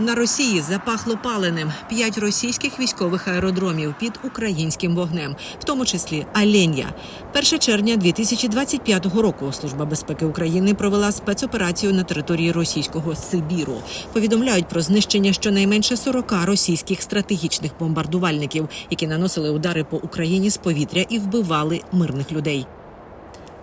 На Росії запахло паленим п'ять російських військових аеродромів під українським вогнем, в тому числі Аленя. 1 червня 2025 року Служба безпеки України провела спецоперацію на території російського Сибіру. Повідомляють про знищення щонайменше 40 російських стратегічних бомбардувальників, які наносили удари по Україні з повітря і вбивали мирних людей.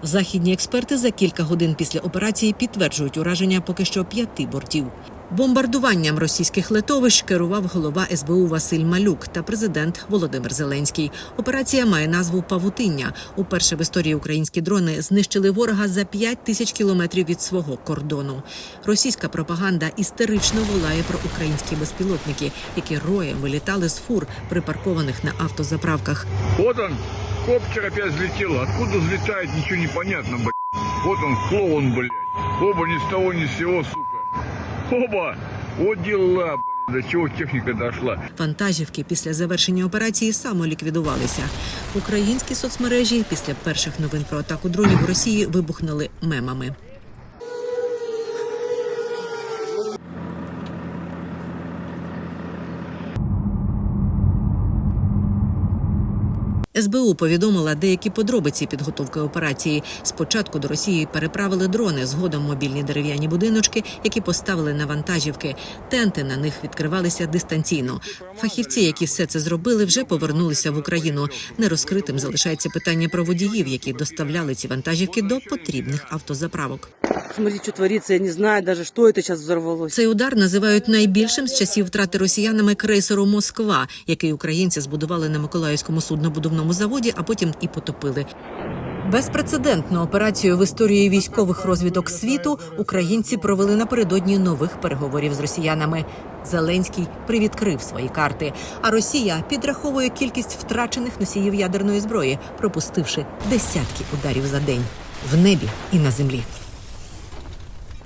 Західні експерти за кілька годин після операції підтверджують ураження поки що п'яти бортів. Бомбардуванням російських летовищ керував голова СБУ Василь Малюк та президент Володимир Зеленський. Операція має назву Павутиння. Уперше в історії українські дрони знищили ворога за 5 тисяч кілометрів від свого кордону. Російська пропаганда істерично волає про українські безпілотники, які роєм вилітали з фур, припаркованих на автозаправках. Вот он, коптер опять взлетел. Откуда взлетает, ничего не понятно. Вот он, клоун, блядь. Оба ни с того ни с сего, сука. Оба! От діла. До чого техніка дійшла. Вантажівки після завершення операції самоліквідувалися. Українські соцмережі після перших новин про атаку дронів у Росії вибухнули мемами. СБУ повідомила деякі подробиці підготовки операції. Спочатку до Росії переправили дрони, згодом мобільні дерев'яні будиночки, які поставили на вантажівки. Тенти на них відкривалися дистанційно. Фахівці, які все це зробили, вже повернулися в Україну. Нерозкритим залишається питання про водіїв, які доставляли ці вантажівки до потрібних автозаправок. Смотри, что творится, я не знаю даже, что это сейчас взорвалось. Цей удар називають найбільшим з часів втрати росіянами крейсеру Москва, який українці збудували на Миколаївському суднобудовному заводі, а потім і потопили. Безпрецедентну операцію в історії військових розвідок світу українці провели напередодні нових переговорів з росіянами. Зеленський привідкрив свої карти. А Росія підраховує кількість втрачених носіїв ядерної зброї, пропустивши десятки ударів за день в небі і на землі.